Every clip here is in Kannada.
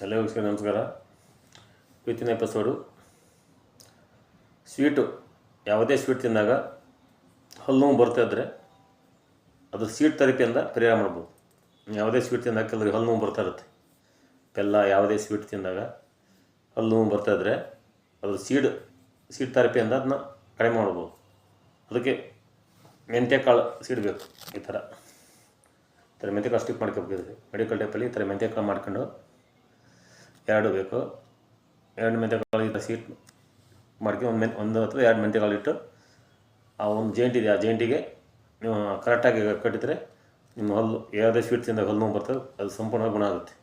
ಎಲ್ಲ ನಮಸ್ಕಾರ ಇವತ್ತಿನ ಎಪಿಸೋಡು ಸ್ವೀಟು ಯಾವುದೇ ಸ್ವೀಟ್ ತಿಂದಾಗ ಹಲ್ಲು ಬರ್ತಾ ಇದ್ದರೆ ಅದು ಸ್ವೀಟ್ ಥೆರಪಿಯಿಂದ ಪರಿಹಾರ ಮಾಡ್ಬೋದು. ಯಾವುದೇ ಸ್ವೀಟ್ ತಿಂದಾಗ ಕೆಲವರಿಗೆ ಹಲ್ಲು ಬರ್ತಾ ಇರುತ್ತೆ. ಬೆಲ್ಲ ಯಾವುದೇ ಸ್ವೀಟ್ ತಿಂದಾಗ ಹಲ್ಲು ಬರ್ತಾ ಇದ್ದರೆ ಅದು ಸೀಡ್ ಸೀಡ್ ಥೆರಪಿಯಿಂದ ಅದನ್ನ ಕಡಿಮೆ ಮಾಡ್ಬೋದು. ಅದಕ್ಕೆ ಮೆಂತ್ಯ ಕಾಳು ಸೀಡ್ ಬೇಕು ಈ ಥರ. ಈ ಥರ ಮೆಂತ್ಯ ಕಾಳು ಸ್ಟಿಕ್ ಮಾಡ್ಕೋಬೇಕು ಮೆಡಿಕಲ್ ಟೈಪಲ್ಲಿ ಈ ಥರ ಮೆಂತ್ಯ ಕಾಳು ಮಾಡ್ಕೊಂಡು ಎರಡು ಬೇಕು. ಎರಡು ಮೆಂತ್ಯಕಾಳು ಸೀಟ್ ಮಾಡ್ಕೊಂಡು ಒಂದು ಮೆನ್ ಒಂದು ಅಥವಾ ಎರಡು ಮೆಂತ್ಯಕಾಳು ಇಟ್ಟು ಆ ಒಂದು ಜೇಂಟ್ ಇದೆ, ಆ ಜೇಂಟಿಗೆ ನೀವು ಕರೆಕ್ಟಾಗಿ ಕಟ್ಟಿದರೆ ನಿಮ್ಮ ಹಲ್ಲು ಯಾವುದೇ ಸ್ವೀಟ್ ತಿಂದಾಗ ಹಲ್ಲು ನೋವು ಬರ್ತದೆ, ಅದು ಸಂಪೂರ್ಣ ಗುಣ ಆಗುತ್ತೆ.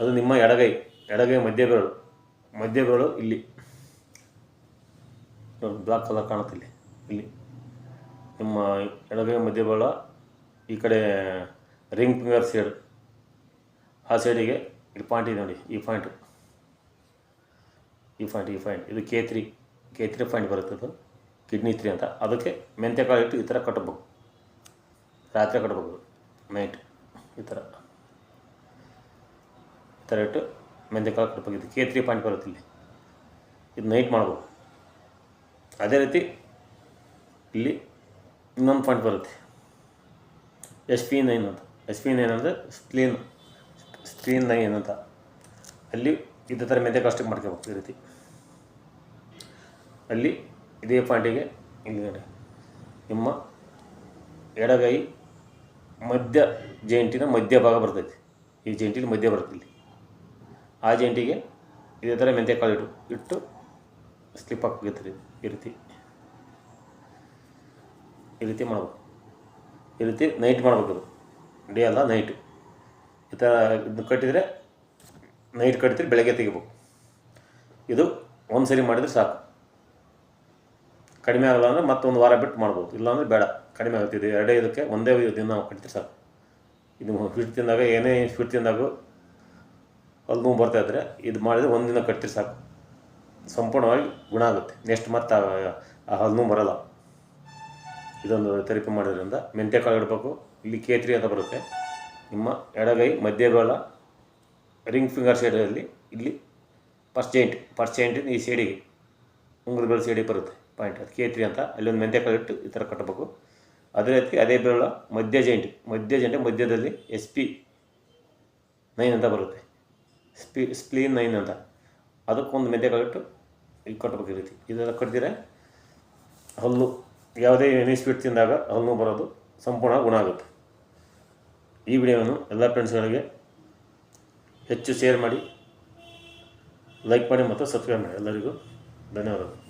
ಅದು ನಿಮ್ಮ ಎಡಗೈ ಎಡಗೈ ಮಧ್ಯ ಬೆರಳು ಮಧ್ಯ ಬೆರಳು ಇಲ್ಲಿ ಬ್ಲಾಕ್ ಕಲರ್ ಕಾಣುತ್ತೆ ಇಲ್ಲಿ. ನಿಮ್ಮ ಎಡಗೈ ಮಧ್ಯ ಈ ಕಡೆ ರಿಂಗ್ ಫಿಂಗರ್ ಸೈಡ್ ಆ ಸೈಡಿಗೆ ಇಲ್ಲಿ ಪಾಯಿಂಟ್ ಇದೆ ನೋಡಿ, ಈ ಪಾಯಿಂಟ್. ಈ ಪಾಯಿಂಟ್ ಈ ಪಾಯಿಂಟ್. ಇದು K three K three point ಬರುತ್ತೆ ಅದು. ಕಿಡ್ನಿ ತ್ರೀ ಅಂತ. ಅದಕ್ಕೆ ಮೆಂತ್ಯಕಾಳು ಇಟ್ಟು ಈ ಥರ ಕಟ್ಟಬೇಕು ರಾತ್ರಿ ಕಟ್ಟಬೇಕು ನೈಟ್ ಈ ಥರ. ಈ ಥರ ಇಟ್ಟು ಮೆಂತ್ಯಕಾಳು ಕಟ್ಟಬೇಕು ಇದು ಕೆ ತ್ರೀ ಪಾಯಿಂಟ್ ಬರುತ್ತೆ ಇಲ್ಲಿ. ಇದು ನೈಟ್ ಮಾಡ್ಬೋದು ಅದೇ ರೀತಿ ಇಲ್ಲಿ ಇನ್ನೊಂದು ಪಾಯಿಂಟ್ ಬರುತ್ತೆ. ಎಸ್ ಪಿ ನೈನ್ ಅಂತ. ಎಸ್ ಪಿ ನೈನ್ ಅಂದರೆ ಸ್ಪ್ಲೀನ್ ಸ್ಕ್ರೀನ್ ನೈನ್ ಅಂತ ಅಲ್ಲಿ ಇದೇ ಥರ ಮೆದೆ ಕಾಸ್ಟಿಂಗ್ ಮಾಡ್ಕೋಬೇಕು ಈ ರೀತಿ. ಅಲ್ಲಿ ಇದೇ ಪಾಯಿಂಟಿಗೆ ನೋಡಿ. ನಿಮ್ಮ ಎಡಗೈ ಮಧ್ಯ ಜೇಂಟಿನ ಮಧ್ಯ ಭಾಗ ಬರ್ತೈತಿ. ಈ ಜೇಂಟಿಲಿ ಮಧ್ಯ ಬರುತ್ತೆ ಆ ಜೇಂಟಿಗೆ ಇದೇ ಥರ ಮೆಂತ್ಯ ಕಾಳು ಇಟ್ಟು ಇಟ್ಟು ಸ್ಲಿಪ್ ಹಾಕಿರ್ತೀರಿ ಈ ರೀತಿ. ಈ ರೀತಿ ಮಾಡ್ಬೇಕು. ಈ ರೀತಿ ನೈಟ್ ಮಾಡ್ಬೇಕು ಡೇ ಅಲ್ಲ ನೈಟ್ ಈ ಥರ ಇದನ್ನ ಕಟ್ಟಿದರೆ ನೈಟ್ ಕಟ್ತೀರಿ, ಬೆಳಗ್ಗೆ ತೆಗಿಬೇಕು. ಇದು ಒಂದು ಸರಿ ಮಾಡಿದರೆ ಸಾಕು. ಕಡಿಮೆ ಆಗಲ್ಲ ಅಂದರೆ ಮತ್ತೊಂದು ವಾರ ಬಿಟ್ಟು ಮಾಡ್ಬೋದು. ಇಲ್ಲಾಂದರೆ ಬೇಡ. ಕಡಿಮೆ ಆಗ್ತಿದೆ. ಎರಡೇ ಇದಕ್ಕೆ ಒಂದೇ ದಿನ ನಾವು ಕಟ್ತೀರಿ ಸಾಕು. ಇದು ಫಿಟ್ ತಿಂದಾಗ, ಏನೇ ಫಿಟ್ ತಿಂದಾಗ ಅಲ್ಲಿ ನೋವು ಬರ್ತಾ ಇದ್ದರೆ ಇದು ಮಾಡಿದರೆ ಒಂದು ದಿನ ಕಟ್ತೀರಿ ಸಾಕು. ಸಂಪೂರ್ಣವಾಗಿ ಗುಣ ಆಗುತ್ತೆ. ನೆಕ್ಸ್ಟ್ ಮತ್ತೆ ಆ- ಹಲ್ಲು ನೋವು ಬರಲ್ಲ. ಇದೊಂದು ಥೆರಪಿ ಮಾಡೋದ್ರಿಂದ ಮೆಂತ್ಯ ಕಾಳು ಇಡಬೇಕು. ಇಲ್ಲಿ ಕೇತ್ರಿ ಅಂತ ಬರುತ್ತೆ. ನಿಮ್ಮ ಎಡಗೈ, ಮಧ್ಯಬಲ, ರಿಂಗ್ ಫಿಂಗರ್ ಸೈಡಲ್ಲಿ ಇಲ್ಲಿ ಫಸ್ಟ್ ಜೈಂಟ್ ಫಸ್ಟ್ ಜಾಯಿಂಟ್ ಈ ಸೈಡಿಗೆ ಉಂಗುರ ಬೆರಳು ಸೈಡಿಗೆ ಬರುತ್ತೆ ಪಾಯಿಂಟ್ ಅದು ಕೇತ್ರಿ ಅಂತ, ಅಲ್ಲಿ ಒಂದು ಮೆಂತ್ಯ ಕಾಳು ಇಟ್ಟು ಈ ಥರ ಕಟ್ಟಬೇಕು. ಅದೇ ರೀತಿ ಅದೇ ಬೆರಳ ಮಧ್ಯ ಜೈಂಟ್ ಮಧ್ಯ ಜೈಂಟ್ ಮಧ್ಯದಲ್ಲಿ ಎಸ್ ಪಿ ನೈನ್ ಅಂತ ಬರುತ್ತೆ. ಸ್ಪಿ ಸ್ಪ್ಲೀನ್ ನೈನ್ ಅಂತ. ಅದಕ್ಕೊಂದು ಮೆಂತ್ಯ ಕಾಳು ಈಗ ಕಟ್ಟಬೇಕು ಈ ರೀತಿ. ಇದೆಲ್ಲ ಕಟ್ಟಿದ್ರೆ ಹಲ್ಲು, ಯಾವುದೇ ಎನಿ ಸ್ವೀಟ್ ತಿಂದಾಗ ಹಲ್ಲು ಬರೋದು ಸಂಪೂರ್ಣ ಗುಣ ಆಗುತ್ತೆ. ಈ ವಿಡಿಯೋವನ್ನು ಎಲ್ಲ ಫ್ರೆಂಡ್ಸ್ಗಳಿಗೆ ಹೆಚ್ಚು ಶೇರ್ ಮಾಡಿ ಲೈಕ್ ಮಾಡಿ ಮತ್ತು ಸಬ್ಸ್ಕ್ರೈಬ್ ಮಾಡಿ. ಎಲ್ಲರಿಗೂ ಧನ್ಯವಾದಗಳು.